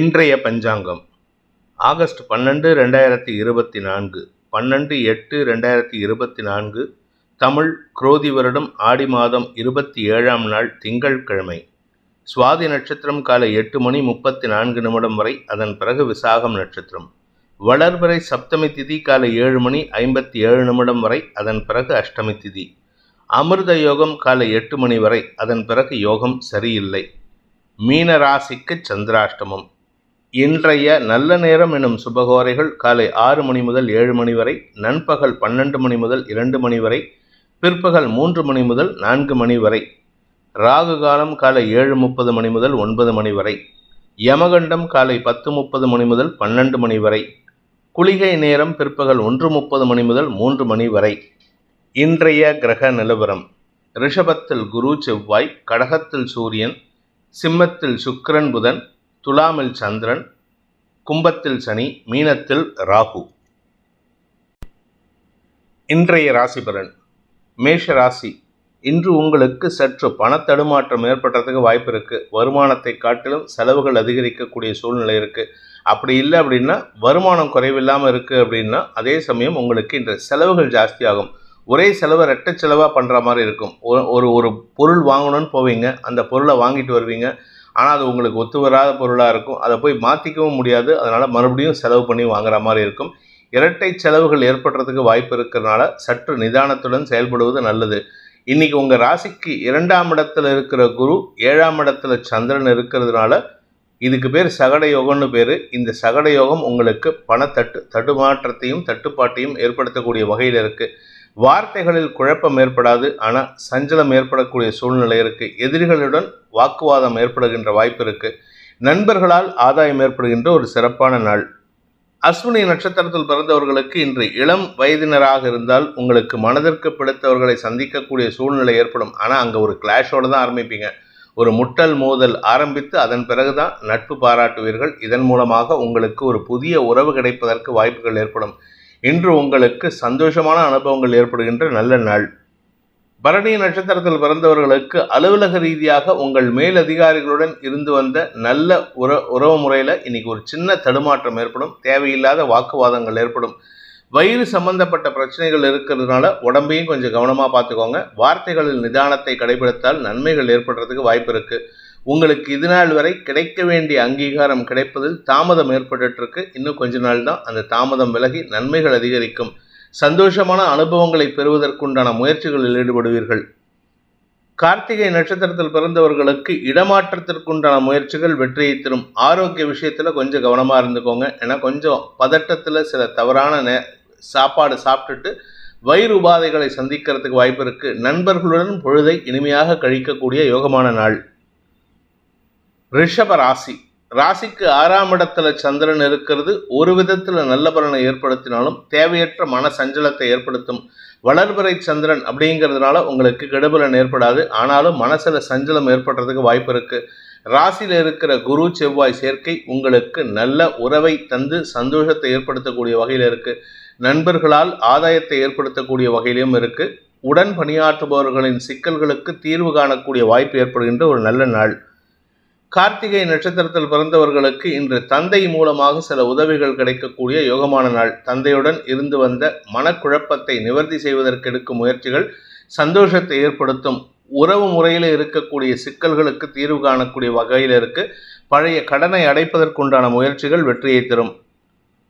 இன்றைய பஞ்சாங்கம். ஆகஸ்ட் பன்னெண்டு ரெண்டாயிரத்தி இருபத்தி நான்கு. பன்னெண்டு எட்டு ரெண்டாயிரத்தி இருபத்தி நான்கு. தமிழ் குரோதி வருடம் ஆடி மாதம் இருபத்தி ஏழாம் நாள் திங்கட்கிழமை. சுவாதி நட்சத்திரம் காலை எட்டு மணி முப்பத்தி நான்கு நிமிடம் வரை அதன் பிறகு விசாகம் நட்சத்திரம். வளர்வரை சப்தமி திதி காலை ஏழு மணி ஐம்பத்தி ஏழு நிமிடம் வரை அதன் பிறகு அஷ்டமி திதி. அமிர்த யோகம் காலை எட்டு மணி வரை அதன் பிறகு யோகம் சரியில்லை. மீன ராசிக்கு சந்திராஷ்டமம். இன்றைய நல்ல நேரம் எனும் சுபகோரைகள் காலை ஆறு மணி முதல் ஏழு மணி வரை நண்பகல் பன்னெண்டு மணி முதல் இரண்டு மணி வரை பிற்பகல் மூன்று மணி முதல் நான்கு மணி வரை ராகு காலம் காலை ஏழு முப்பது மணி முதல் ஒன்பது மணி வரை யமகண்டம் காலை பத்து முப்பது மணி முதல் பன்னெண்டு மணி வரை குளிகை நேரம் பிற்பகல் ஒன்று முப்பது மணி முதல் மூன்று மணி வரை. இன்றைய கிரக நிலவரம். ரிஷபத்தில் குரு செவ்வாய் கடகத்தில் சூரியன் சிம்மத்தில் சுக்கிரன் புதன் துலாமில் சந்திரன் கும்பத்தில் சனி மீனத்தில் ராகு. இன்றைய ராசிபலன் மேஷ ராசி. இன்று உங்களுக்கு சற்று பணத்தடுமாற்றம் ஏற்படுறதுக்கு வாய்ப்பு இருக்குது வருமானத்தை காட்டிலும் செலவுகள் அதிகரிக்கக்கூடிய சூழ்நிலை இருக்குது அப்படி இல்லை அப்படின்னா வருமானம் குறைவில்லாமல் இருக்குது அப்படின்னா அதே சமயம் உங்களுக்கு இன்று செலவுகள் ஜாஸ்தியாகும். ஒரே செலவை ரெட்ட செலவாக பண்ணுற மாதிரி இருக்கும். ஒரு ஒரு பொருள் வாங்கணும்னு போவீங்க. அந்த பொருளை வாங்கிட்டு வருவீங்க. ஆனால் அது உங்களுக்கு ஒத்து வராத பொருளாக இருக்கும். அதை போய் மாற்றிக்கவும் முடியாது. அதனால் மறுபடியும் செலவு பண்ணி வாங்குற மாதிரி இருக்கும். இரட்டை செலவுகள் ஏற்படுறதுக்கு வாய்ப்பு இருக்கிறதுனால சற்று நிதானத்துடன் செயல்படுவது நல்லது. இன்னைக்கு உங்கள் ராசிக்கு இரண்டாம் இடத்துல இருக்கிற குரு ஏழாம் இடத்துல சந்திரன் இருக்கிறதுனால இதுக்கு பேர் சகட யோகம்னு பேர். இந்த சகட யோகம் உங்களுக்கு பணத்தட்டு தடுமாற்றத்தையும் தட்டுப்பாட்டையும் ஏற்படுத்தக்கூடிய வகையில் இருக்குது வார்த்தைகளில் குழப்பம் ஏற்படாது ஆனால் சஞ்சலம் ஏற்படக்கூடிய சூழ்நிலை இருக்குது எதிரிகளுடன் வாக்குவாதம் ஏற்படுகின்ற வாய்ப்பு இருக்குது நண்பர்களால் ஆதாயம் ஏற்படுகின்ற ஒரு சிறப்பான நாள். அஸ்வினி நட்சத்திரத்தில் பிறந்தவர்களுக்கு இன்று இளம் வயதினராக இருந்தால் உங்களுக்கு மனதிற்கு பிடித்தவர்களை சந்திக்கக்கூடிய சூழ்நிலை ஏற்படும். ஆனால் அங்கே ஒரு கிளாஷோடு தான் ஆரம்பிப்பீங்க. ஒரு முட்டல் மோதல் ஆரம்பித்து அதன் பிறகுதான் நட்பு பாராட்டுவீர்கள். இதன் மூலமாக உங்களுக்கு ஒரு புதிய உறவு கிடைப்பதற்கு வாய்ப்புகள் ஏற்படும். இன்று உங்களுக்கு சந்தோஷமான அனுபவங்கள் ஏற்படுகின்ற நல்ல நாள். பரணி நட்சத்திரத்தில் பிறந்தவர்களுக்கு அலுவலக ரீதியாக உங்கள் மேலதிகாரிகளுடன் இருந்து வந்த நல்ல உற உறவு முறையில் இன்னைக்கு ஒரு சின்ன தடுமாற்றம் ஏற்படும். தேவையில்லாத வாக்குவாதங்கள் ஏற்படும். வயிறு சம்பந்தப்பட்ட பிரச்சனைகள் இருக்கிறதுனால உடம்பையும் கொஞ்சம் கவனமாக பார்த்துக்கோங்க. வார்த்தைகளில் நிதானத்தை கடைபிடித்தால் நன்மைகள் ஏற்படுறதுக்கு வாய்ப்பு இருக்குது உங்களுக்கு இது நாள் வரை கிடைக்க வேண்டிய அங்கீகாரம் கிடைப்பதில் தாமதம் ஏற்பட்டுருக்கு இன்னும் கொஞ்ச நாள் தான் அந்த தாமதம் விலகி நன்மைகள் அதிகரிக்கும். சந்தோஷமான அனுபவங்களை பெறுவதற்குண்டான முயற்சிகளில் ஈடுபடுவீர்கள். கார்த்திகை நட்சத்திரத்தில் பிறந்தவர்களுக்கு இடமாற்றத்திற்குண்டான முயற்சிகள் வெற்றியை தரும். ஆரோக்கிய விஷயத்தில் கொஞ்சம் கவனமாக இருந்துக்கோங்க. ஏன்னா கொஞ்சம் பதட்டத்தில் சில தவறான நே சாப்பாடு சாப்பிட்டுட்டு வயிறு உபாதைகளை சந்திக்கிறதுக்கு வாய்ப்பு இருக்குது நண்பர்களுடன் பொழுதை இனிமையாக கழிக்கக்கூடிய யோகமான நாள். ரிஷப ராசி. ராசிக்கு ஆறாம் இடத்துல சந்திரன் இருக்கிறது. ஒரு விதத்தில் நல்ல பலனை ஏற்படுத்தினாலும் தேவையற்ற மன சஞ்சலத்தை ஏற்படுத்தும். வளர்பிறை சந்திரன் அப்படிங்கிறதுனால உங்களுக்கு கெடுபலன் ஏற்படாது. ஆனாலும் மனசில் சஞ்சலம் ஏற்படுறதுக்கு வாய்ப்பு இருக்குது ராசியில் இருக்கிற குரு செவ்வாய் சேர்க்கை உங்களுக்கு நல்ல உறவை தந்து சந்தோஷத்தை ஏற்படுத்தக்கூடிய வகையில் இருக்குது நண்பர்களால் ஆதாயத்தை ஏற்படுத்தக்கூடிய வகையிலும் இருக்குது உடன் பணியாற்றுபவர்களின் சிக்கல்களுக்கு தீர்வு காணக்கூடிய வாய்ப்பு ஏற்படுகின்ற ஒரு நல்ல நாள். கார்த்திகை நட்சத்திரத்தில் பிறந்தவர்களுக்கு இன்று தந்தை மூலமாக சில உதவிகள் கிடைக்கக்கூடிய யோகமான நாள். தந்தையுடன் இருந்து வந்த மனக்குழப்பத்தை நிவர்த்தி செய்வதற்கு எடுக்கும் முயற்சிகள் சந்தோஷத்தை ஏற்படுத்தும். உறவு முறையில் இருக்கக்கூடிய சிக்கல்களுக்கு தீர்வு காணக்கூடிய வகையில் இருக்கு. பழைய கடனை அடைப்பதற்குண்டான முயற்சிகள் வெற்றியை தரும்.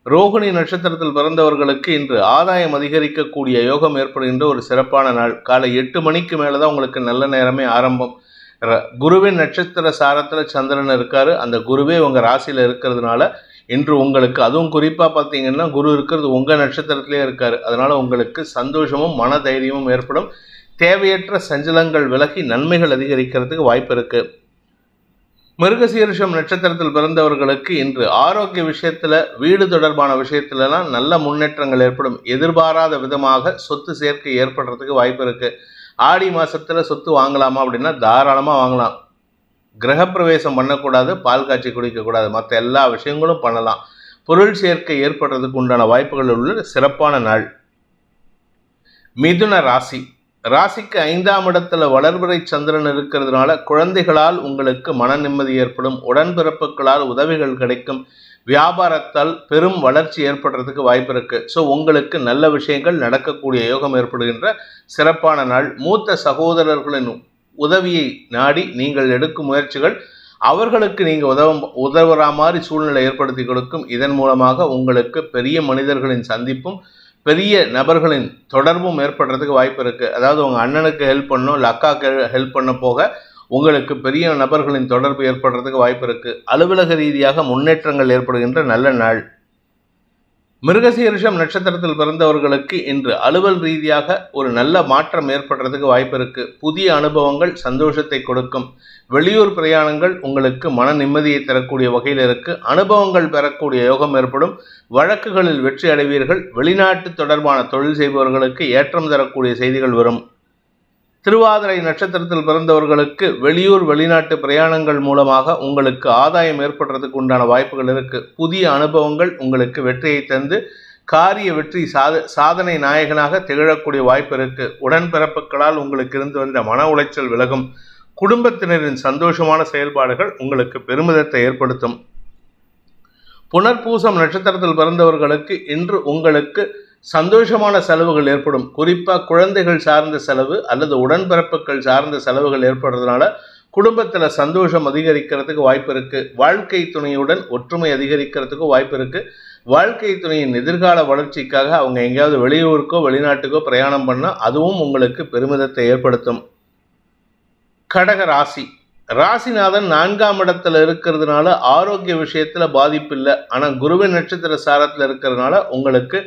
ரோகிணி நட்சத்திரத்தில் பிறந்தவர்களுக்கு இன்று ஆதாயம் அதிகரிக்கக்கூடிய யோகம் ஏற்படுகின்ற ஒரு சிறப்பான நாள். காலை எட்டு மணிக்கு மேலே தான் உங்களுக்கு நல்ல நேரமே ஆரம்பம். குருவின் நட்சத்திர சாரத்தில் சந்திரன் இருக்கார். அந்த குருவே உங்கள் ராசியில் இருக்கிறதுனால இன்று உங்களுக்கு அதுவும் குறிப்பாக பார்த்தீங்கன்னா குரு இருக்கிறது உங்கள் நட்சத்திரத்திலே இருக்கார். அதனால் உங்களுக்கு சந்தோஷமும் மன தைரியமும் ஏற்படும். தேவையற்ற சஞ்சலங்கள் விலகி நன்மைகள் அதிகரிக்கிறதுக்கு வாய்ப்பு இருக்குது மிருகசீரிஷம் நட்சத்திரத்தில் பிறந்தவர்களுக்கு இன்று ஆரோக்கிய விஷயத்தில் வீடு தொடர்பான விஷயத்துலலாம் நல்ல முன்னேற்றங்கள் ஏற்படும். எதிர்பாராத விதமாக சொத்து சேர்க்கை ஏற்படுறதுக்கு வாய்ப்பு இருக்குது ஆடி மாதத்தில் சொத்து வாங்கலாமா அப்படின்னா தாராளமாக வாங்கலாம். கிரகப்பிரவேசம் பண்ணக்கூடாது பால் காய்ச்சி குடிக்கக்கூடாது மற்ற எல்லா விஷயங்களும் பண்ணலாம். பொருள் சேர்க்கை ஏற்படுறதுக்கு உண்டான வாய்ப்புகள் உள்ள சிறப்பான நாள். மிதுன ராசி. ராசிக்கு ஐந்தாம் இடத்துல வளர்பிறை சந்திரன் இருக்கிறதுனால குழந்தைகளால் உங்களுக்கு மன நிம்மதி ஏற்படும். உடன்பிறப்புகளால் உதவிகள் கிடைக்கும். வியாபாரத்தால் பெரும் வளர்ச்சி ஏற்படுறதுக்கு வாய்ப்பு இருக்கு. ஸோ உங்களுக்கு நல்ல விஷயங்கள் நடக்கக்கூடிய யோகம் ஏற்படுகின்ற சிறப்பான நாள். மூத்த சகோதரர்களின் உதவியை நாடி நீங்கள் எடுக்கும் முயற்சிகள் அவர்களுக்கு நீங்கள் உதவ உதவுற மாதிரி சூழ்நிலை ஏற்படுத்தி கொடுக்கும். இதன் மூலமாக உங்களுக்கு பெரிய மனிதர்களின் சந்திப்பும் பெரிய நபர்களின் தொடர்பும் ஏற்படுறதுக்கு வாய்ப்பு இருக்குது அதாவது உங்கள் அண்ணனுக்கு ஹெல்ப் பண்ணும் இல்லை அக்காவுக்கு ஹெல்ப் பண்ண போக உங்களுக்கு பெரிய நபர்களின் தொடர்பு ஏற்படுறதுக்கு வாய்ப்பு இருக்குது அலுவலக ரீதியாக முன்னேற்றங்கள் ஏற்படுகின்ற நல்ல நாள். மிருகசீரிஷம் நட்சத்திரத்தில் பிறந்தவர்களுக்கு இன்று அலுவல் ரீதியாக ஒரு நல்ல மாற்றம் ஏற்படுறதுக்கு வாய்ப்பு இருக்கு. புதிய அனுபவங்கள் சந்தோஷத்தை கொடுக்கும். வெளியூர் பிரயாணங்கள் உங்களுக்கு மன நிம்மதியை தரக்கூடிய வகையில் இருக்கு. அனுபவங்கள் பெறக்கூடிய யோகம் ஏற்படும். வழக்குகளில் வெற்றி அடைவீர்கள். வெளிநாட்டு தொடர்பான தொழில் செய்பவர்களுக்கு ஏற்றம் தரக்கூடிய செய்திகள் வரும். திருவாதிரை நட்சத்திரத்தில் பிறந்தவர்களுக்கு வெளியூர் வெளிநாட்டு பிரயாணங்கள் மூலமாக உங்களுக்கு ஆதாயம் ஏற்படுறதுக்கு உண்டான வாய்ப்புகள் இருக்கு. புதிய அனுபவங்கள் உங்களுக்கு வெற்றியை தந்து காரிய வெற்றி சாத சாதனை நாயகனாக திகழக்கூடிய வாய்ப்பு இருக்கு. உடன்பிறப்புகளால் உங்களுக்கு இருந்து வந்த மன உளைச்சல் விலகும். குடும்பத்தினரின் சந்தோஷமான செயல்பாடுகள் உங்களுக்கு பெருமிதத்தை ஏற்படுத்தும். புனர்பூசம் நட்சத்திரத்தில் பிறந்தவர்களுக்கு இன்று உங்களுக்கு சந்தோஷமான செலவுகள் ஏற்படும். குறிப்பாக குழந்தைகள் சார்ந்த செலவு அல்லது உடன்பிறப்புகள் சார்ந்த செலவுகள் ஏற்படுறதுனால குடும்பத்தில் சந்தோஷம் அதிகரிக்கிறதுக்கு வாய்ப்பு இருக்குது வாழ்க்கை துணையுடன் ஒற்றுமை அதிகரிக்கிறதுக்கு வாய்ப்பு இருக்குது வாழ்க்கை துணையின் எதிர்கால வளர்ச்சிக்காக அவங்க எங்கேயாவது வெளியூருக்கோ வெளிநாட்டுக்கோ பிரயாணம் பண்ணால் அதுவும் உங்களுக்கு பெருமிதத்தை ஏற்படுத்தும். கடக ராசி. ராசிநாதன் நான்காம் இடத்துல இருக்கிறதுனால ஆரோக்கிய விஷயத்தில் பாதிப்பு இல்லை. ஆனால் குருவின் நட்சத்திர சாரத்தில் இருக்கிறதுனால உங்களுக்கு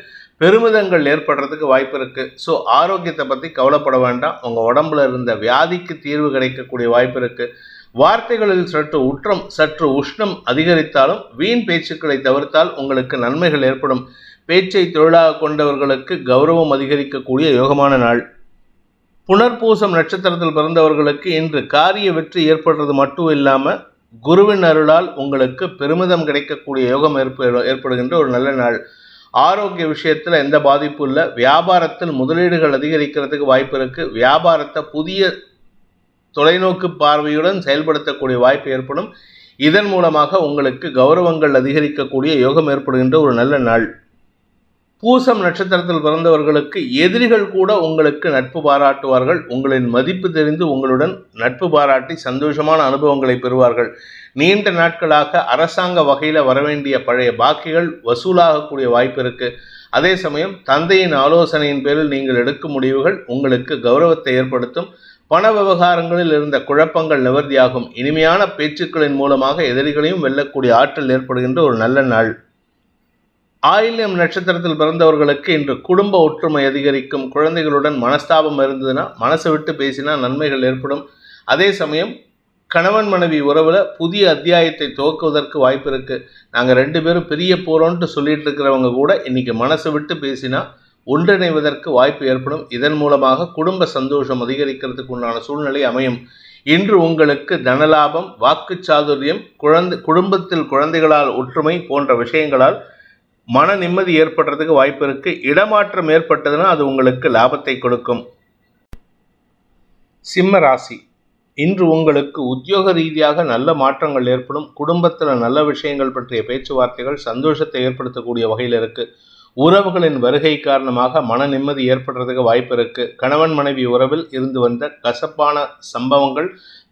பெருமிதங்கள் ஏற்படுறதுக்கு வாய்ப்பு இருக்குது ஸோ ஆரோக்கியத்தை பற்றி கவலைப்பட வேண்டாம். உங்கள் உடம்புல இருந்த வியாதிக்கு தீர்வு கிடைக்கக்கூடிய வாய்ப்பு இருக்குது வார்த்தைகளில் சற்று உற்றம் சற்று உஷ்ணம் அதிகரித்தாலும் வீண் பேச்சுக்களை தவிர்த்தால் உங்களுக்கு நன்மைகள் ஏற்படும். பேச்சை தொழிலாக கொண்டவர்களுக்கு கௌரவம் அதிகரிக்கக்கூடிய யோகமான நாள். புனர்பூசம் நட்சத்திரத்தில் பிறந்தவர்களுக்கு இன்று காரிய வெற்றி ஏற்படுறது மட்டும் இல்லாமல் குருவின் அருளால் உங்களுக்கு பெருமிதம் கிடைக்கக்கூடிய யோகம் ஏற்ப ஏற்படுகின்ற ஒரு நல்ல நாள். ஆரோக்கிய விஷயத்தில் எந்த பாதிப்பும் இல்லை. வியாபாரத்தில் முதலீடுகள் அதிகரிக்கிறதுக்கு வாய்ப்பு இருக்குது வியாபாரத்தை புதிய தொலைநோக்கு பார்வையுடன் செயல்படுத்தக்கூடிய வாய்ப்பு ஏற்படும். இதன் மூலமாக உங்களுக்கு கௌரவங்கள் அதிகரிக்கக்கூடிய யோகம் ஏற்படுகின்ற ஒரு நல்ல நாள். பூசம் நட்சத்திரத்தில் பிறந்தவர்களுக்கு எதிரிகள் கூட உங்களுக்கு நட்பு பாராட்டுவார்கள். உங்களின் மதிப்பு தெரிந்து உங்களுடன் நட்பு பாராட்டி சந்தோஷமான அனுபவங்களை பெறுவார்கள். நீண்ட நாட்களாக அரசாங்க வகையில் வரவேண்டிய பழைய பாக்கிகள் வசூலாகக்கூடிய வாய்ப்பு இருக்கு. அதே சமயம் தந்தையின் ஆலோசனையின் பேரில் நீங்கள் எடுக்கும் முடிவுகள் உங்களுக்கு கௌரவத்தை ஏற்படுத்தும். பண விவகாரங்களில் இருந்த குழப்பங்கள் நிவர்த்தியாகும். இனிமையான பேச்சுக்களின் மூலமாக எதிரிகளையும் வெல்லக்கூடிய ஆற்றல் ஏற்படுகின்ற ஒரு நல்ல நாள். ஆயில்யம் நட்சத்திரத்தில் பிறந்தவர்களுக்கு இன்று குடும்ப ஒற்றுமை அதிகரிக்கும். குழந்தைகளுடன் மனஸ்தாபம் இருந்ததுன்னா மனசை விட்டு பேசினா நன்மைகள் ஏற்படும். அதே சமயம் கணவன் மனைவி உறவில் புதிய அத்தியாயத்தை துவக்குவதற்கு வாய்ப்பு இருக்குது நாங்கள் ரெண்டு பேரும் பிரிய போகிறோன்ட்டு சொல்லிட்டு இருக்கிறவங்க கூட இன்னைக்கு மனசை விட்டு பேசினா ஒன்றிணைவதற்கு வாய்ப்பு ஏற்படும். இதன் மூலமாக குடும்ப சந்தோஷம் அதிகரிக்கிறதுக்கு உண்டான சூழ்நிலை அமையும். இன்று உங்களுக்கு தனலாபம் வாக்கு சாதுரியம் குழந்தை குடும்பத்தில் குழந்தைகளால் ஒற்றுமை போன்ற விஷயங்களால் மன நிம்மதி ஏற்படுறதுக்கு வாய்ப்பு இருக்கு. இடமாற்றம் ஏற்பட்டதுன்னா அது உங்களுக்கு லாபத்தை கொடுக்கும். சிம்ம ராசி. இன்று உங்களுக்கு உத்தியோக ரீதியாக நல்ல மாற்றங்கள் ஏற்படும். குடும்பத்தில் நல்ல விஷயங்கள் பற்றிய பேச்சுவார்த்தைகள் சந்தோஷத்தை ஏற்படுத்தக்கூடிய வகையில் இருக்கு. உறவுகளின் வருகை காரணமாக மன நிம்மதி ஏற்படுறதுக்கு வாய்ப்பு இருக்கு. கணவன் மனைவி உறவில் இருந்து வந்த கசப்பான சம்பவங்கள்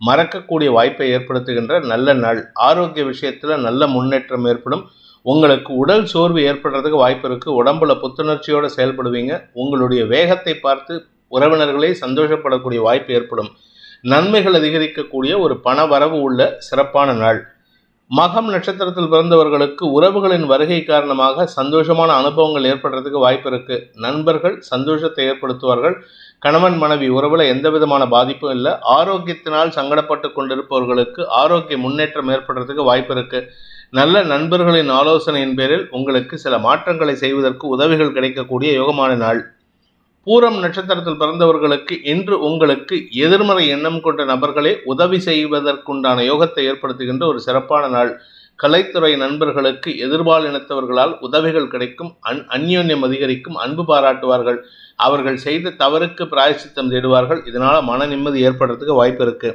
மறக்கக்கூடிய வாய்ப்பை ஏற்படுத்துகின்ற நல்ல நாள். ஆரோக்கிய விஷயத்தில் நல்ல முன்னேற்றம் ஏற்படும். உங்களுக்கு உடல் சோர்வு ஏற்படுறதுக்கு வாய்ப்பு இருக்குது உடம்புல புத்துணர்ச்சியோடு செயல்படுவீங்க. உங்களுடைய வேகத்தை பார்த்து உறவினர்களே சந்தோஷப்படக்கூடிய வாய்ப்பு ஏற்படும். நன்மைகள் அதிகரிக்கக்கூடிய ஒரு பண வரவு உள்ள சிறப்பான நாள். மகம் நட்சத்திரத்தில் பிறந்தவர்களுக்கு உறவுகளின் வருகை காரணமாக சந்தோஷமான அனுபவங்கள் ஏற்படுறதுக்கு வாய்ப்பு இருக்கு. நண்பர்கள் சந்தோஷத்தை ஏற்படுத்துவார்கள். கணவன் மனைவி உறவுல எந்த விதமான பாதிப்பும் இல்லை. ஆரோக்கியத்தினால் சங்கடப்பட்டு கொண்டிருப்பவர்களுக்கு ஆரோக்கிய முன்னேற்றம் ஏற்படுறதுக்கு வாய்ப்பு இருக்கு. நல்ல நண்பர்களின் ஆலோசனையின் பேரில் உங்களுக்கு சில மாற்றங்களை செய்வதற்கு உதவிகள் கிடைக்கக்கூடிய யோகமான நாள். பூரம் நட்சத்திரத்தில் பிறந்தவர்களுக்கு இன்று உங்களுக்கு எதிர்மறை எண்ணம் கொண்ட நபர்களே உதவி செய்வதற்குண்டான யோகத்தை ஏற்படுத்துகின்ற ஒரு சிறப்பான நாள். கலைத்துறை நண்பர்களுக்கு எதிர்பால் இனத்தவர்களால் உதவிகள் கிடைக்கும் அன் அந்யோன்யம் அதிகரிக்கும் அன்பு பாராட்டுவார்கள். அவர்கள் செய்த தவறுக்கு பிராயசித்தம் தேடுவார்கள். இதனால் மன நிம்மதி ஏற்படுறதுக்கு வாய்ப்பு இருக்கு.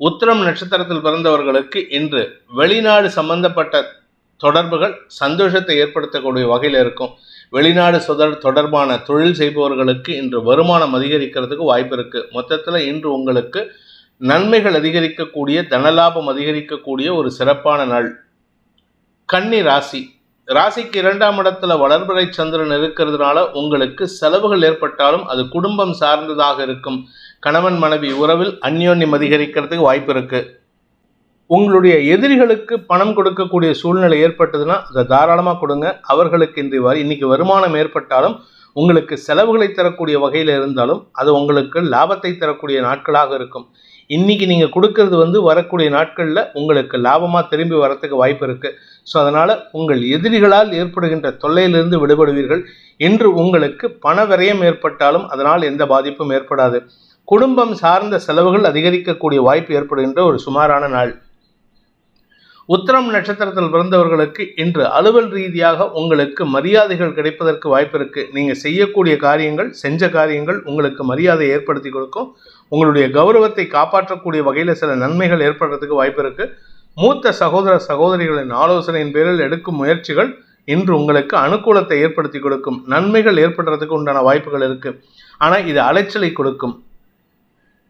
உத்திரம் நட்சத்திரத்தில் பிறந்தவர்களுக்கு இன்று வெளிநாடு சம்பந்தப்பட்ட தொடர்புகள் சந்தோஷத்தை ஏற்படுத்தக்கூடிய வகையில் இருக்கும். வெளிநாடு சுதர் தொடர்பான தொழில் செய்பவர்களுக்கு இன்று வருமானம் அதிகரிக்கிறதுக்கு வாய்ப்பு இருக்கு. மொத்தத்தில் இன்று உங்களுக்கு நன்மைகள் அதிகரிக்கக்கூடிய தனலாபம் அதிகரிக்கக்கூடிய ஒரு சிறப்பான நாள். கன்னி ராசி. ராசிக்கு இரண்டாம் இடத்துல வளர்பிறை சந்திரன் இருக்கிறதுனால உங்களுக்கு செலவுகள் ஏற்பட்டாலும் அது குடும்பம் சார்ந்ததாக இருக்கும். கணவன் மனைவி உறவில் அந்யோன்யம் அதிகரிக்கிறதுக்கு வாய்ப்பு இருக்குது உங்களுடைய எதிரிகளுக்கு பணம் கொடுக்கக்கூடிய சூழ்நிலை ஏற்பட்டதுன்னா அதை தாராளமாக கொடுங்க. அவர்களுக்கு இன்று வரி இன்னைக்கு வருமானம் ஏற்பட்டாலும் உங்களுக்கு செலவுகளை தரக்கூடிய வகையில் இருந்தாலும் அது உங்களுக்கு லாபத்தை தரக்கூடிய நாட்களாக இருக்கும். இன்னைக்கு நீங்கள் கொடுக்கறது வந்து வரக்கூடிய நாட்களில் உங்களுக்கு லாபமாக திரும்பி வரத்துக்கு வாய்ப்பு இருக்குது ஸோ அதனால் உங்கள் எதிரிகளால் ஏற்படுகின்ற தொல்லையிலிருந்து விடுபடுவீர்கள். இன்று உங்களுக்கு பண விரயம் ஏற்பட்டாலும் அதனால் எந்த பாதிப்பும் ஏற்படாது. குடும்பம் சார்ந்த செலவுகள் அதிகரிக்கக்கூடிய வாய்ப்பு ஏற்படுகின்ற ஒரு சுமாரான நாள். உத்திரம் நட்சத்திரத்தில் பிறந்தவர்களுக்கு இன்று அலுவல் ரீதியாக உங்களுக்கு மரியாதைகள் கிடைப்பதற்கு வாய்ப்பு இருக்கு. நீங்க செய்யக்கூடிய காரியங்கள் செஞ்ச காரியங்கள் உங்களுக்கு மரியாதை ஏற்படுத்தி கொடுக்கும். உங்களுடைய கௌரவத்தை காப்பாற்றக்கூடிய வகையில் சில நன்மைகள் ஏற்படுறதுக்கு வாய்ப்பு இருக்கு. மூத்த சகோதர சகோதரிகளின் ஆலோசனையின் பேரில் எடுக்கும் முயற்சிகள் இன்று உங்களுக்கு அனுகூலத்தை ஏற்படுத்தி கொடுக்கும். நன்மைகள் ஏற்படுறதுக்கு உண்டான வாய்ப்புகள் இருக்கு. ஆனால் இது அலைச்சலை கொடுக்கும்.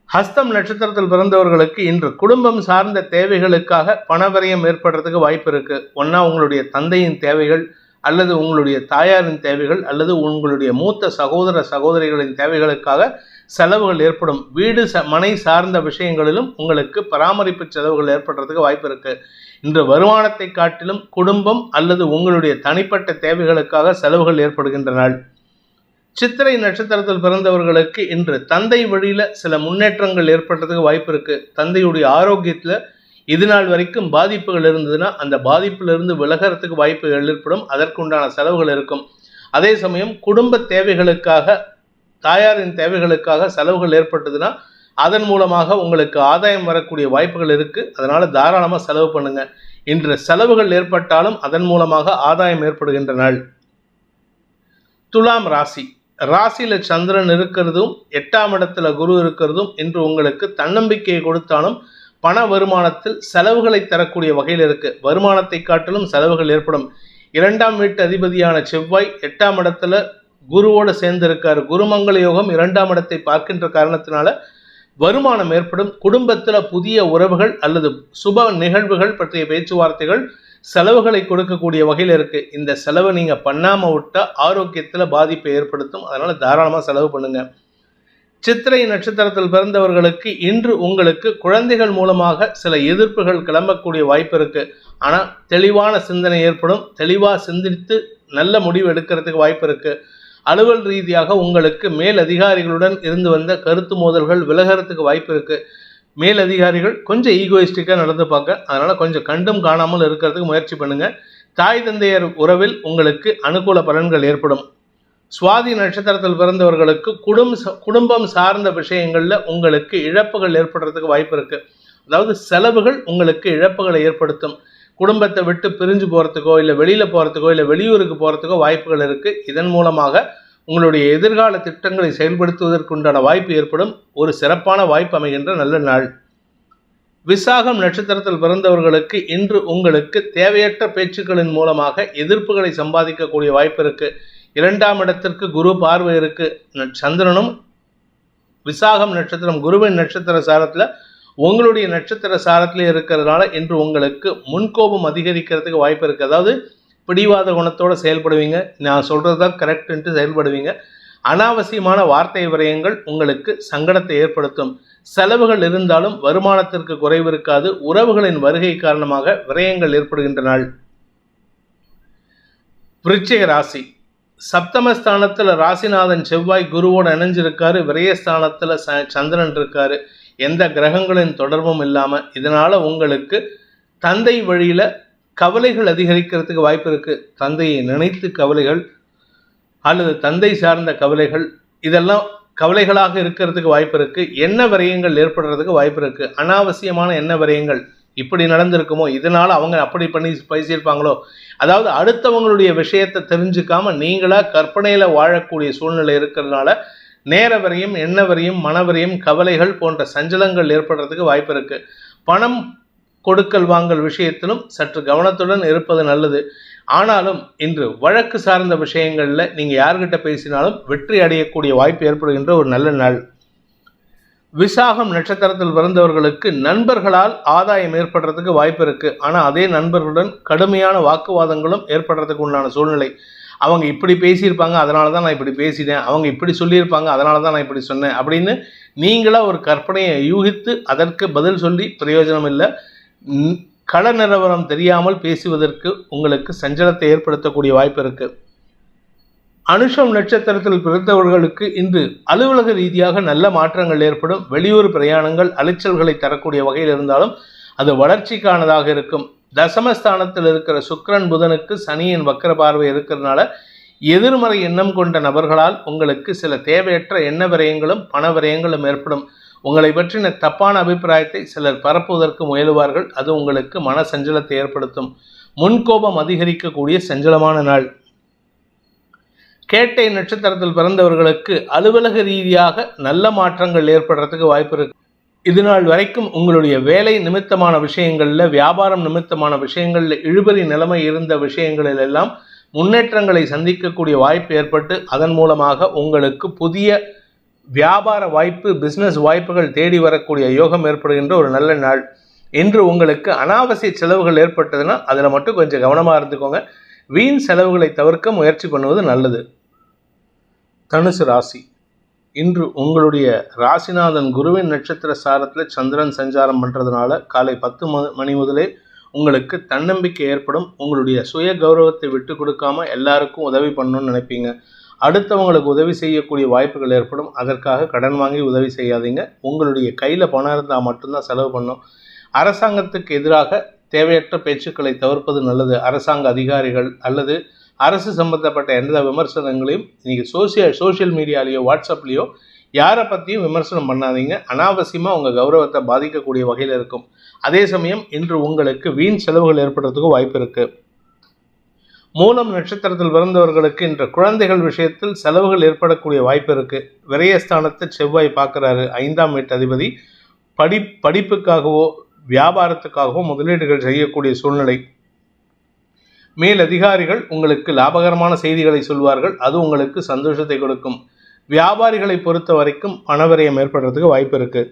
ஹஸ்தம் நட்சத்திரத்தில் பிறந்தவர்களுக்கு இன்று குடும்பம் சார்ந்த தேவைகளுக்காக பணவரையம் ஏற்படுறதுக்கு வாய்ப்பு இருக்கு. ஒன்றா உங்களுடைய தந்தையின் தேவைகள் அல்லது உங்களுடைய தாயாரின் தேவைகள் அல்லது உங்களுடைய மூத்த சகோதர சகோதரிகளின் தேவைகளுக்காக செலவுகள் ஏற்படும். வீடு ச மனை சார்ந்த விஷயங்களிலும் உங்களுக்கு பராமரிப்பு செலவுகள் ஏற்படுறதுக்கு வாய்ப்பு இருக்கு. இன்று வருமானத்தை காட்டிலும் குடும்பம் அல்லது உங்களுடைய தனிப்பட்ட தேவைகளுக்காக செலவுகள் ஏற்படுகின்ற நாள் சித்திரை நட்சத்திரத்தில் பிறந்தவர்களுக்கு இன்று தந்தை வழியில சில முன்னேற்றங்கள் ஏற்படுறதுக்கு வாய்ப்பு இருக்கு. தந்தையுடைய ஆரோக்கியத்துல இது நாள் வரைக்கும் பாதிப்புகள் இருந்ததுன்னா அந்த பாதிப்பிலிருந்து விலகிறதுக்கு வாய்ப்புகள் ஏற்படும். அதற்குண்டான செலவுகள் இருக்கும். அதே சமயம் குடும்ப தேவைகளுக்காக தாயாரின் தேவைகளுக்காக செலவுகள் ஏற்பட்டதுன்னா அதன் மூலமாக உங்களுக்கு ஆதாயம் வரக்கூடிய வாய்ப்புகள் இருக்கு. அதனால தாராளமாக செலவு பண்ணுங்க. இன்று செலவுகள் ஏற்பட்டாலும் அதன் மூலமாக ஆதாயம் ஏற்படுகின்ற நாள். துலாம் ராசி. ராசியில சந்திரன் இருக்கிறதும் எட்டாம் இடத்துல குரு இருக்கிறதும் இன்று உங்களுக்கு தன்னம்பிக்கையை கொடுத்தாலும் பண வருமானத்தில் செலவுகளை தரக்கூடிய வகையில் இருக்கு. வருமானத்தை காட்டிலும் செலவுகள் ஏற்படும். இரண்டாம் வீட்டு அதிபதியான செவ்வாய் எட்டாம் இடத்துல குருவோடு சேர்ந்திருக்கார். குருமங்கள யோகம் இரண்டாம் இடத்தை பார்க்கின்ற காரணத்தினால வருமானம் ஏற்படும். குடும்பத்தில் புதிய உறவுகள் அல்லது சுப நிகழ்வுகள் பற்றிய பேச்சுவார்த்தைகள் செலவுகளை கொடுக்கக்கூடிய வகையில் இருக்குது இந்த செலவை நீங்கள் பண்ணாமல் விட்டால் ஆரோக்கியத்தில் பாதிப்பை ஏற்படுத்தும். அதனால் தாராளமாக செலவு பண்ணுங்கள் சித்திரை நட்சத்திரத்தில் பிறந்தவர்களுக்கு இன்று உங்களுக்கு குழந்தைகள் மூலமாக சில எதிர்ப்புகள் கிளம்பக்கூடிய வாய்ப்பு இருக்குது ஆனால் தெளிவான சிந்தனை ஏற்படும். தெளிவாக சிந்தித்து நல்ல முடிவு எடுக்கிறதுக்கு வாய்ப்பு இருக்குது அலுவல் ரீதியாக உங்களுக்கு மேல் அதிகாரிகளுடன் இருந்து வந்த கருத்து மோதல்கள் விலகிறதுக்கு வாய்ப்பு இருக்குது மேல் அதிகாரிகள் கொஞ்சம் ஈகோயிஸ்டிக்காக நடந்துப்பாங்க. அதனால் கொஞ்சம் கண்டும் காணாமல் இருக்கிறதுக்கு முயற்சி பண்ணுங்கள் தாய் தந்தையர் உறவில் உங்களுக்கு அனுகூல பலன்கள் ஏற்படும். சுவாதி நட்சத்திரத்தில் பிறந்தவர்களுக்கு குடும்ப குடும்பம் சார்ந்த விஷயங்களில் உங்களுக்கு இழப்புகள் ஏற்படுறதுக்கு வாய்ப்பு இருக்குது அதாவது செலவுகள் உங்களுக்கு இழப்புகளை ஏற்படுத்தும். குடும்பத்தை விட்டு பிரிஞ்சு போகிறதுக்கோ இல்லை வெளியில் போகிறதுக்கோ இல்லை வெளியூருக்கு போகிறதுக்கோ வாய்ப்புகள் இருக்குது இதன் மூலமாக உங்களுடைய எதிர்கால திட்டங்களை செயல்படுத்துவதற்குண்டான வாய்ப்பு ஏற்படும் ஒரு சிறப்பான வாய்ப்பு அமைகின்ற நல்ல நாள். விசாகம் நட்சத்திரத்தில் பிறந்தவர்களுக்கு இன்று உங்களுக்கு தேவையற்ற பேச்சுக்களின் மூலமாக எதிர்ப்புகளை சம்பாதிக்கக்கூடிய வாய்ப்பு இருக்கு. இரண்டாம் இடத்திற்கு குரு பார்வை இருக்கு. சந்திரனும் விசாகம் நட்சத்திரம் குருவின் நட்சத்திர சாரத்தில் உங்களுடைய நட்சத்திர சாரத்தில் இருக்கிறதுனால இன்று உங்களுக்கு முன்கோபம் அதிகரிக்கிறதுக்கு வாய்ப்பு இருக்குது அதாவது பிடிவாத குணத்தோடு செயல்படுவீங்க. நான் சொல்கிறது தான் கரெக்டுன்ட்டு செயல்படுவீங்க. அனாவசியமான வார்த்தை விரயங்கள் உங்களுக்கு சங்கடத்தை ஏற்படுத்தும். செலவுகள் இருந்தாலும் வருமானத்திற்கு குறைவு இருக்காது. உறவுகளின் வருகை காரணமாக விரயங்கள் ஏற்படுகின்ற நாள். விருச்சிக ராசி. சப்தமஸ்தானத்தில் ராசிநாதன் செவ்வாய் குருவோடு இணைஞ்சிருக்காரு. விரயஸ்தானத்தில் ச சந்திரன் இருக்காரு. எந்த கிரகங்களின் தொடர்பும் இல்லாமல் இதனால் உங்களுக்கு தந்தை வழியில் கவலைகள் அதிகரிக்கிறதுக்கு வாய்ப்பு இருக்குது தந்தையை நினைத்து கவலைகள் அல்லது தந்தை சார்ந்த கவலைகள் இதெல்லாம் கவலைகளாக இருக்கிறதுக்கு வாய்ப்பு இருக்குது என்ன விரயங்கள் ஏற்படுறதுக்கு வாய்ப்பு இருக்குது அனாவசியமான என்ன விரயங்கள் இப்படி நடந்திருக்குமோ இதனால் அவங்க அப்படி பண்ணி பேசியிருப்பாங்களோ அதாவது அடுத்தவங்களுடைய விஷயத்தை தெரிஞ்சுக்காம நீங்களாக கற்பனையில் வாழக்கூடிய சூழ்நிலை இருக்கிறதுனால நேர வரையும் எண்ண வரையும் மனவரையும் கவலைகள் போன்ற சஞ்சலங்கள் ஏற்படுறதுக்கு வாய்ப்பு இருக்குது பணம் கொடுக்கல் வாங்கல் விஷயத்திலும் சற்று கவனத்துடன் இருப்பது நல்லது. ஆனாலும் இன்று வழக்கு சார்ந்த விஷயங்களில் நீங்கள் யார்கிட்ட பேசினாலும் வெற்றி அடையக்கூடிய வாய்ப்பு ஏற்படுகின்ற ஒரு நல்ல நாள். விசாகம் நட்சத்திரத்தில் பிறந்தவர்களுக்கு நண்பர்களால் ஆதாயம் ஏற்படுறதுக்கு வாய்ப்பு இருக்குது ஆனால் அதே நண்பர்களுடன் கடுமையான வாக்குவாதங்களும் ஏற்படுறதுக்கு உண்டான சூழ்நிலை. அவங்க இப்படி பேசியிருப்பாங்க அதனால தான் நான் இப்படி பேசினேன். அவங்க இப்படி சொல்லியிருப்பாங்க அதனால தான் நான் இப்படி சொன்னேன் அப்படின்னு நீங்களாக ஒரு கற்பனையை யூகித்து அதற்கு பதில் சொல்லி பிரயோஜனம் இல்லை. கள நிலவரம் தெரியாமல் பேசுவதற்கு உங்களுக்கு சஞ்சலத்தை ஏற்படுத்தக்கூடிய வாய்ப்பு இருக்கு. அனுஷம் நட்சத்திரத்தில் பிறந்தவர்களுக்கு இன்று அலுவலக ரீதியாக நல்ல மாற்றங்கள் ஏற்படும். வெளியூர் பிரயாணங்கள் அலைச்சல்களை தரக்கூடிய வகையில் இருந்தாலும் அது வளர்ச்சிக்கானதாக இருக்கும். தசமஸ்தானத்தில் இருக்கிற சுக்கரன் புதனுக்கு சனியின் வக்கர பார்வை இருக்கிறதுனால எதிர்மறை எண்ணம் கொண்ட நபர்களால் உங்களுக்கு சில தேவையற்ற எண்ண விரயங்களும் பண விரயங்களும் ஏற்படும். உங்களை பற்றின தப்பான அபிப்பிராயத்தை சிலர் பரப்புவதற்கு முயலுவார்கள். அது உங்களுக்கு மன சஞ்சலத்தை ஏற்படுத்தும் முன்கோபம் அதிகரிக்கக்கூடிய சஞ்சலமான நாள். கேட்டை நட்சத்திரத்தில் பிறந்தவர்களுக்கு அலுவலக ரீதியாக நல்ல மாற்றங்கள் ஏற்படுறதுக்கு வாய்ப்பு இருக்கு. இது நாள் வரைக்கும் உங்களுடைய வேலை நிமித்தமான விஷயங்களில் வியாபாரம் நிமித்தமான விஷயங்களில் இழுபறி நிலைமை இருந்த விஷயங்களில் எல்லாம் முன்னேற்றங்களை சந்திக்கக்கூடிய வாய்ப்பு ஏற்பட்டு அதன் மூலமாக உங்களுக்கு புதிய வியாபார வாய்ப்பு பிஸ்னஸ் வாய்ப்புகள் தேடி வரக்கூடிய யோகம் ஏற்படுகின்ற ஒரு நல்ல நாள். இன்று உங்களுக்கு அனாவசிய செலவுகள் ஏற்பட்டதுன்னா அதில் மட்டும் கொஞ்சம் கவனமாக இருந்துக்கோங்க. வீண் செலவுகளை தவிர்க்க முயற்சி பண்ணுவது நல்லது. தனுசு ராசி. இன்று உங்களுடைய ராசிநாதன் குருவின் நட்சத்திர சாரத்தில் சந்திரன் சஞ்சாரம் பண்ணுறதுனால காலை பத்து மணி முதலே உங்களுக்கு தன்னம்பிக்கை ஏற்படும். உங்களுடைய சுய கௌரவத்தை விட்டு கொடுக்காம எல்லாருக்கும் உதவி பண்ணணும்னு நினைப்பீங்க. அடுத்தவங்களுக்கு உதவி செய்யக்கூடிய வாய்ப்புகள் ஏற்படும். அதற்காக கடன் வாங்கி உதவி செய்யாதீங்க. உங்களுடைய கையில் பணம் இருந்தால் மட்டும்தான் செலவு பண்ணும். அரசாங்கத்துக்கு எதிராக தேவையற்ற பேச்சுக்களை தவிர்ப்பது நல்லது. அரசாங்க அதிகாரிகள் அல்லது அரசு சம்பந்தப்பட்ட எந்த விமர்சனங்களையும் நீங்கள் சோசியல் சோஷியல் மீடியாலேயோ வாட்ஸ்அப்லேயோ யாரை பற்றியும் விமர்சனம் பண்ணாதீங்க. அனாவசியமாக உங்கள் கௌரவத்தை பாதிக்கக்கூடிய வகையில் இருக்கும். அதே சமயம் இன்று உங்களுக்கு வீண் செலவுகள் ஏற்படுறதுக்கு வாய்ப்பு இருக்குது மூலம் நட்சத்திரத்தில் பிறந்தவர்களுக்கு இன்று குழந்தைகள் விஷயத்தில் செலவுகள் ஏற்படக்கூடிய வாய்ப்பு இருக்கு. விரயஸ்தானத்தை செவ்வாய் பார்க்குறாரு. ஐந்தாம் வீட்டு அதிபதி. படி படிப்புக்காகவோ வியாபாரத்துக்காகவோ முதலீடுகள் செய்யக்கூடிய சூழ்நிலை. மேல் அதிகாரிகள் உங்களுக்கு லாபகரமான செய்திகளை சொல்வார்கள். அது உங்களுக்கு சந்தோஷத்தை கொடுக்கும். வியாபாரிகளை பொறுத்த வரைக்கும் பணவிரயம் ஏற்படுறதுக்கு வாய்ப்பு இருக்குது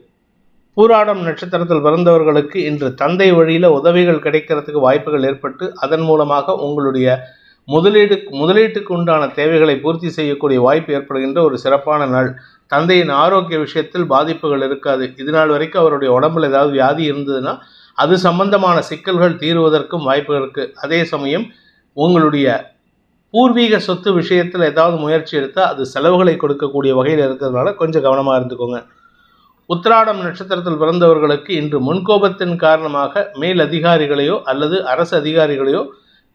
பூராடம் நட்சத்திரத்தில் பிறந்தவர்களுக்கு இன்று தந்தை வழியில் உதவிகள் கிடைக்கிறதுக்கு வாய்ப்புகள் ஏற்பட்டு அதன் மூலமாக உங்களுடைய முதலீடு முதலீட்டுக்கு உண்டான தேவைகளை பூர்த்தி செய்யக்கூடிய வாய்ப்பு ஏற்படுகின்ற ஒரு சிறப்பான நாள். தந்தையின் ஆரோக்கிய விஷயத்தில் பாதிப்புகள் இருக்காது. இது நாள் வரைக்கும் அவருடைய உடம்புல ஏதாவது வியாதி இருந்ததுன்னா அது சம்பந்தமான சிக்கல்கள் தீருவதற்கும் வாய்ப்பு இருக்குது அதே சமயம் உங்களுடைய பூர்வீக சொத்து விஷயத்தில் ஏதாவது முயற்சி எடுத்தால் அது செலவுகளை கொடுக்கக்கூடிய வகையில் இருக்கிறதுனால கொஞ்சம் கவனமாக இருந்துக்கோங்க. உத்திராடம் நட்சத்திரத்தில் பிறந்தவர்களுக்கு இன்று முன்கோபத்தின் காரணமாக மேல் அதிகாரிகளையோ அல்லது அரசு அதிகாரிகளையோ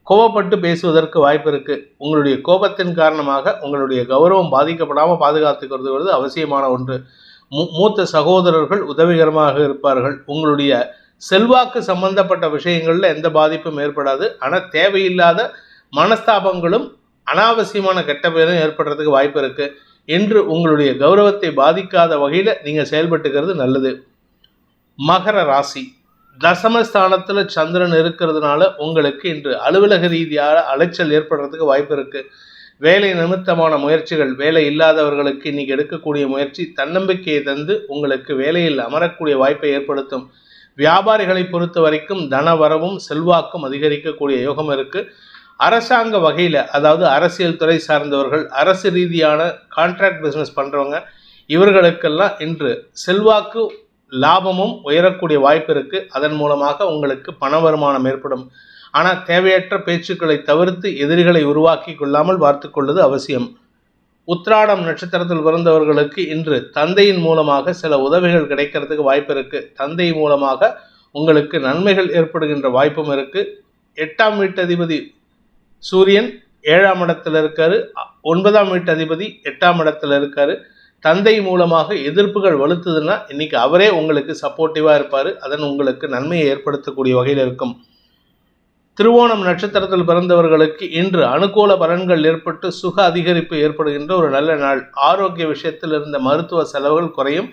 கோபப்பட்டு பேசுவதற்கு வாய்ப்பு இருக்கு. உங்களுடைய கோபத்தின் காரணமாக உங்களுடைய கௌரவம் பாதிக்கப்படாமல் பாதுகாத்துக்கிறது அவசியமான ஒன்று. மூ- மூத்த சகோதரர்கள் உதவிகரமாக இருப்பார்கள். உங்களுடைய செல்வாக்கு சம்பந்தப்பட்ட விஷயங்களில் எந்த பாதிப்பும் ஏற்படாது. ஆனால் தேவையில்லாத மனஸ்தாபங்களும் அனாவசியமான கெட்ட பெயரும் ஏற்படுறதுக்கு வாய்ப்பு இருக்குது என்று உங்களுடைய கௌரவத்தை பாதிக்காத வகையில் நீங்கள் செயல்பட்டுக்கிறது நல்லது. மகர ராசி. தசமஸ்தானத்தில் சந்திரன் இருக்கிறதுனால உங்களுக்கு இன்று அலுவலக ரீதியாக அலைச்சல் ஏற்படுறதுக்கு வாய்ப்பு இருக்குது வேலை நிமித்தமான முயற்சிகள் வேலை இல்லாதவர்களுக்கு இன்னைக்கு எடுக்கக்கூடிய முயற்சி தன்னம்பிக்கையை தந்து உங்களுக்கு வேலையில் அமரக்கூடிய வாய்ப்பை ஏற்படுத்தும். வியாபாரிகளை பொறுத்த வரைக்கும் தன வரவும் செல்வாக்கும் அதிகரிக்கக்கூடிய யோகம் இருக்குது அரசாங்க வகையில் அதாவது அரசியல் துறை சார்ந்தவர்கள் அரசு ரீதியான கான்ட்ராக்ட் பிஸ்னஸ் பண்ணுறவங்க இவர்களுக்கெல்லாம் இன்று செல்வாக்கு லாபமும் உயரக்கூடிய வாய்ப்பு இருக்குது அதன் மூலமாக உங்களுக்கு பண வருமானம் ஏற்படும். ஆனால் தேவையற்ற பேச்சுக்களை தவிர்த்து எதிரிகளை உருவாக்கி கொள்ளாமல் பார்த்துக்கொள்வது அவசியம். உத்ராடம் நட்சத்திரத்தில் பிறந்தவர்களுக்கு இன்று தந்தையின் மூலமாக சில உதவிகள் கிடைக்கிறதுக்கு வாய்ப்பு இருக்குது தந்தை மூலமாக உங்களுக்கு நன்மைகள் ஏற்படுகின்ற வாய்ப்பும் இருக்குது எட்டாம் வீட்டு அதிபதி சூரியன் ஏழாம் இடத்துல இருக்காரு. ஒன்பதாம் வீட்டு அதிபதி எட்டாம் இடத்துல இருக்காரு. தந்தை மூலமாக எதிர்ப்புகள் வலுத்துதுன்னா இன்னைக்கு அவரே உங்களுக்கு சப்போர்ட்டிவாக இருப்பார். அதன் உங்களுக்கு நன்மையை ஏற்படுத்தக்கூடிய வகையில் இருக்கும். திருவோணம் நட்சத்திரத்தில் பிறந்தவர்களுக்கு இன்று அனுகூல பலன்கள் ஏற்பட்டு சுக அதிகரிப்பு ஏற்படுகின்ற ஒரு நல்ல நாள். ஆரோக்கிய விஷயத்தில் இருந்த மருத்துவ செலவுகள் குறையும்.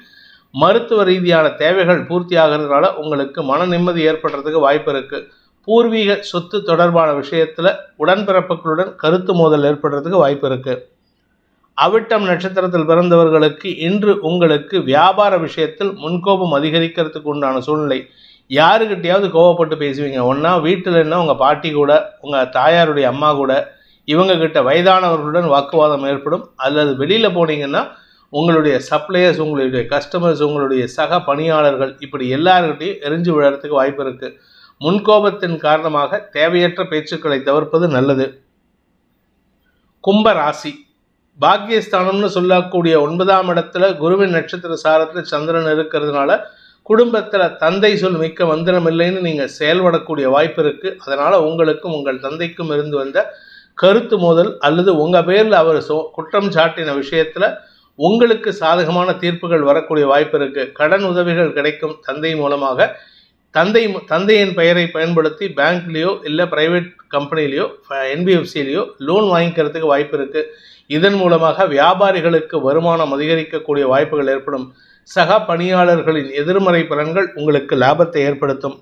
மருத்துவ ரீதியான தேவைகள் பூர்த்தி ஆகிறதுனால உங்களுக்கு மன நிம்மதி ஏற்படுறதுக்கு வாய்ப்பு இருக்குது பூர்வீக சொத்து தொடர்பான விஷயத்தில் உடன்பிறப்புகளுடன் கருத்து மோதல் ஏற்படுறதுக்கு வாய்ப்பு இருக்குது அவிட்டம் நட்சத்திரத்தில் பிறந்தவர்களுக்கு இன்று உங்களுக்கு வியாபார விஷயத்தில் முன்கோபம் அதிகரிக்கிறதுக்கு உண்டான சூழ்நிலை. யாருக்கிட்டையாவது கோவப்பட்டு பேசுவீங்க. ஒன்றா வீட்டில் என்ன உங்கள் பாட்டி கூட உங்கள் தாயாருடைய அம்மா கூட இவங்கக்கிட்ட வயதானவர்களுடன் வாக்குவாதம் ஏற்படும். அல்லது வெளியில் போனீங்கன்னா உங்களுடைய சப்ளையர்ஸ் உங்களுடைய கஸ்டமர்ஸ் உங்களுடைய சக பணியாளர்கள் இப்படி எல்லாருக்கிட்டையும் எரிஞ்சு விழறதுக்கு வாய்ப்பு இருக்குது முன்கோபத்தின் காரணமாக தேவையற்ற பேச்சுக்களை தவிர்ப்பது நல்லது. கும்ப ராசி பாக்கியஸ்தானம்னு சொல்லக்கூடிய ஒன்பதாம் இடத்துல குருவின் நட்சத்திர சாரத்தில் சந்திரன் இருக்கிறதுனால குடும்பத்தில் தந்தை சொல் மிக்க மந்திரம் இல்லைன்னு நீங்கள் செயல்படக்கூடிய வாய்ப்பு இருக்குது அதனால் உங்களுக்கும் உங்கள் தந்தைக்கும் இருந்து வந்த கருத்து மோதல் அல்லது உங்கள் பேரில் அவர் சோ குற்றம் சாட்டின விஷயத்தில் உங்களுக்கு சாதகமான தீர்ப்புகள் வரக்கூடிய வாய்ப்பு இருக்குது கடன் உதவிகள் கிடைக்கும் தந்தை மூலமாக. தந்தை தந்தையின் பெயரை பயன்படுத்தி பேங்க்லேயோ இல்லை ப்ரைவேட் கம்பெனிலேயோ என்பிஎஃப்சிலேயோ லோன் வாங்கிக்கிறதுக்கு வாய்ப்பு இருக்குது இதன் மூலமாக வியாபாரிகளுக்கு வருமானம் அதிகரிக்கக்கூடிய வாய்ப்புகள் ஏற்படும். சக பணியாளர்களின் எதிர்மறை பலன்கள் உங்களுக்கு லாபத்தை ஏற்படுத்தும்.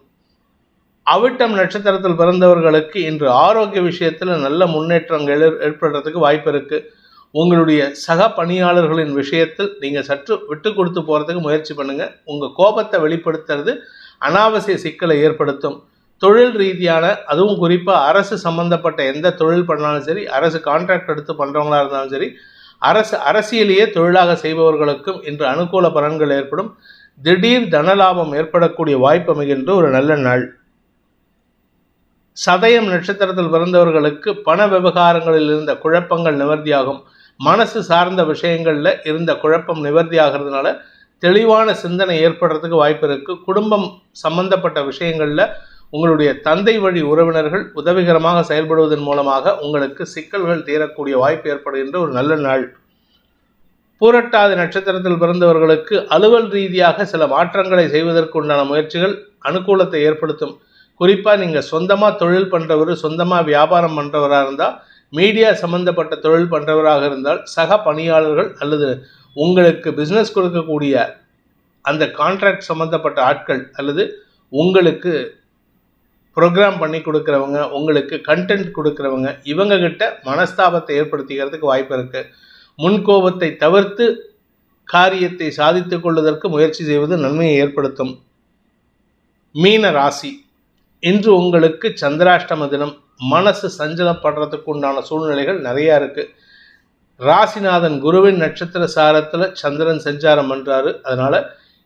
அவிட்டம் நட்சத்திரத்தில் பிறந்தவர்களுக்கு இன்று ஆரோக்கிய விஷயத்தில் நல்ல முன்னேற்றங்கள் ஏற்படுறதுக்கு வாய்ப்பு இருக்குது உங்களுடைய சக பணியாளர்களின் விஷயத்தில் நீங்கள் சற்று விட்டு கொடுத்து போகிறதுக்கு முயற்சி பண்ணுங்கள் உங்கள் கோபத்தை வெளிப்படுத்துறது அனாவசிய சிக்கலை ஏற்படுத்தும். தொழில் ரீதியான அதுவும் குறிப்பாக அரசு சம்மந்தப்பட்ட எந்த தொழில் பண்ணாலும் சரி அரசு கான்ட்ராக்ட் எடுத்து பண்ணுறவங்களா இருந்தாலும் சரி அரசு அரசியலையே தொழிலாக செய்பவர்களுக்கும் இன்று அனுகூல பலன்கள் ஏற்படும். திடீர் தனலாபம் ஏற்படக்கூடிய வாய்ப்பு அமைகின்ற ஒரு நல்ல நாள். சதயம் நட்சத்திரத்தில் பிறந்தவர்களுக்கு பண விவகாரங்களில் இருந்த குழப்பங்கள் நிவர்த்தியாகும். மனசு சார்ந்த விஷயங்களில் இருந்த குழப்பம் நிவர்த்தி ஆகிறதுனால தெளிவான சிந்தனை ஏற்படுறதுக்கு வாய்ப்பு இருக்குது குடும்பம் சம்பந்தப்பட்ட விஷயங்களில் உங்களுடைய தந்தை வழி உறவினர்கள் உதவிகரமாக செயல்படுவதன் மூலமாக உங்களுக்கு சிக்கல்கள் தீரக்கூடிய வாய்ப்பு ஏற்படுகின்ற ஒரு நல்ல நாள். பூரட்டாதி நட்சத்திரத்தில் பிறந்தவர்களுக்கு அலுவல் ரீதியாக சில மாற்றங்களை செய்வதற்கு உண்டான முயற்சிகள் அனுகூலத்தை ஏற்படுத்தும். குறிப்பாக நீங்கள் சொந்தமாக தொழில் பண்ணுறவர் சொந்தமாக வியாபாரம் பண்ணுறவராக இருந்தால் மீடியா சம்மந்தப்பட்ட தொழில் பண்ணுறவராக இருந்தால் சக பணியாளர்கள் அல்லது உங்களுக்கு பிஸ்னஸ் கொடுக்கக்கூடிய அந்த கான்ட்ராக்ட் சம்மந்தப்பட்ட ஆட்கள் அல்லது உங்களுக்கு ப்ரோக்ராம் பண்ணி கொடுக்குறவங்க உங்களுக்கு கண்டென்ட் கொடுக்குறவங்க இவங்கக்கிட்ட மனஸ்தாபத்தை ஏற்படுத்திக்கிறதுக்கு வாய்ப்பு இருக்குது முன்கோபத்தை தவிர்த்து காரியத்தை சாதித்து கொள்வதற்கு முயற்சி செய்வது நன்மையை ஏற்படுத்தும். மீன ராசி. இன்று உங்களுக்கு சந்திராஷ்டம தினம் மனசு சஞ்சலப்படுறதுக்கு உண்டான சூழ்நிலைகள் நிறையா இருக்குது ராசிநாதன் குருவின் நட்சத்திர சாரத்தில் சந்திரன் சஞ்சாரம் பண்ணுறாரு அதனால்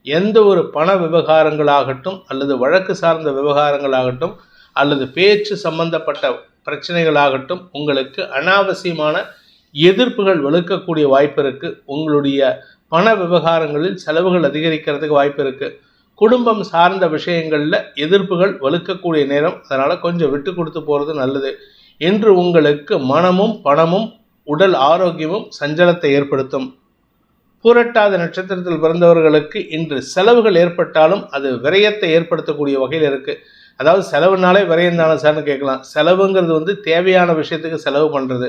எந்த ஒரு பண விவகாரங்களாகட்டும் அல்லது வழக்கு சார்ந்த விவகாரங்களாகட்டும் அல்லது பேச்சு சம்பந்தப்பட்ட பிரச்சனைகளாகட்டும் உங்களுக்கு அனாவசியமான எதிர்ப்புகள் வலுக்கக்கூடிய வாய்ப்பு இருக்குது உங்களுடைய பண விவகாரங்களில் செலவுகள் அதிகரிக்கிறதுக்கு வாய்ப்பு இருக்குது குடும்பம் சார்ந்த விஷயங்களில் எதிர்ப்புகள் வலுக்கக்கூடிய நேரம். அதனால் கொஞ்சம் விட்டு கொடுத்து போகிறது நல்லது. என்று உங்களுக்கு மனமும் பணமும் உடல் ஆரோக்கியமும் சஞ்சலத்தை ஏற்படுத்தும். பூரட்டாத நட்சத்திரத்தில் பிறந்தவர்களுக்கு இன்று செலவுகள் ஏற்பட்டாலும் அது விரயத்தை ஏற்படுத்தக்கூடிய வகையில் இருக்குது அதாவது செலவுனாலே விரயம் தானே சார்னு கேட்கலாம். செலவுங்கிறது வந்து தேவையான விஷயத்துக்கு செலவு பண்ணுறது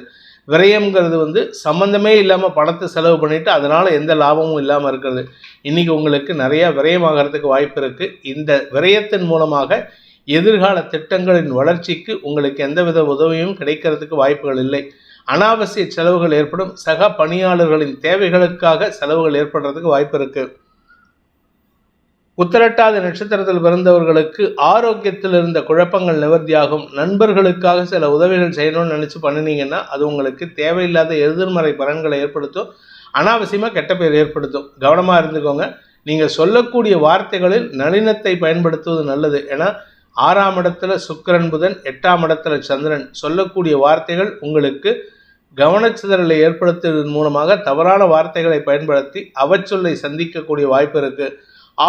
விரயம்ங்கிறது வந்து சம்மந்தமே இல்லாமல் பணத்தை செலவு பண்ணிவிட்டு அதனால் எந்த லாபமும் இல்லாமல் இருக்கிறது. இன்றைக்கி உங்களுக்கு நிறையா விரயமாகிறதுக்கு வாய்ப்பு இருக்குது இந்த விரயத்தின் மூலமாக எதிர்கால திட்டங்களின் வளர்ச்சிக்கு உங்களுக்கு எந்தவித உதவியும் கிடைக்கிறதுக்கு வாய்ப்புகள் இல்லை. அனாவசிய செலவுகள் ஏற்படும். சக பணியாளர்களின் தேவைகளுக்காக செலவுகள் ஏற்படுறதுக்கு வாய்ப்பு இருக்குது உத்திரட்டாத நட்சத்திரத்தில் பிறந்தவர்களுக்கு ஆரோக்கியத்தில் இருந்த குழப்பங்கள் நிவர்த்தியாகும். நண்பர்களுக்காக சில உதவிகள் செய்யணும்னு நினச்சி பண்ணினீங்கன்னா அது உங்களுக்கு தேவையில்லாத எதிர்மறை பலன்களை ஏற்படுத்தும். அனாவசியமாக கெட்ட பேர் ஏற்படுத்தும். கவனமாக இருந்துக்கோங்க. நீங்கள் சொல்லக்கூடிய வார்த்தைகளில் நளினத்தை பயன்படுத்துவது நல்லது. ஏன்னா ஆறாம் இடத்துல சுக்கரன் புதன் எட்டாம் இடத்துல சந்திரன். சொல்லக்கூடிய வார்த்தைகள் உங்களுக்கு கவனச்சிதறலை ஏற்படுத்துவதன் மூலமாக தவறான வார்த்தைகளை பயன்படுத்தி அவச்சொல்லை சந்திக்கக்கூடிய வாய்ப்பு இருக்குது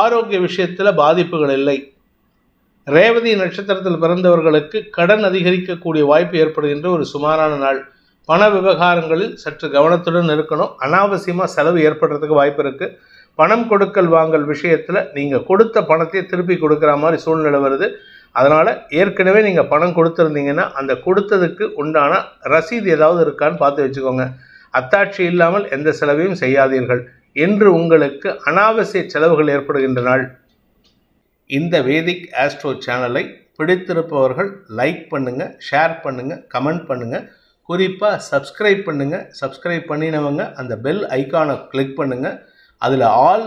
ஆரோக்கிய விஷயத்தில் பாதிப்புகள் இல்லை. ரேவதி நட்சத்திரத்தில் பிறந்தவர்களுக்கு கடன் அதிகரிக்கக்கூடிய வாய்ப்பு ஏற்படுகின்ற ஒரு சுமாரான நாள். பண விவகாரங்களில் சற்று கவனத்துடன் இருக்கணும். அனாவசியமாக செலவு ஏற்படுறதுக்கு வாய்ப்பு இருக்குது பணம் கொடுக்கல் வாங்கல் விஷயத்தில் நீங்கள் கொடுத்த பணத்தை திருப்பி கொடுக்குற மாதிரி சூழ்நிலை வருது. அதனால் ஏற்கனவே நீங்கள் பணம் கொடுத்துருந்தீங்கன்னா அந்த கொடுத்ததுக்கு உண்டான ரசீது ஏதாவது இருக்கான்னு பார்த்து வச்சுக்கோங்க. அத்தாட்சி இல்லாமல் எந்த செலவையும் செய்யாதீர்கள். என்று உங்களுக்கு அனாவசிய செலவுகள் ஏற்படுகின்ற நாள். இந்த வேதிக் ஆஸ்ட்ரோ சேனலை பிடித்திருப்பவர்கள் லைக் பண்ணுங்கள் ஷேர் பண்ணுங்கள் கமெண்ட் பண்ணுங்கள் குறிப்பாக சப்ஸ்கிரைப் பண்ணுங்கள் சப்ஸ்கிரைப் பண்ணினவங்க அந்த பெல் ஐக்கானை கிளிக் பண்ணுங்கள் அதில் ஆல்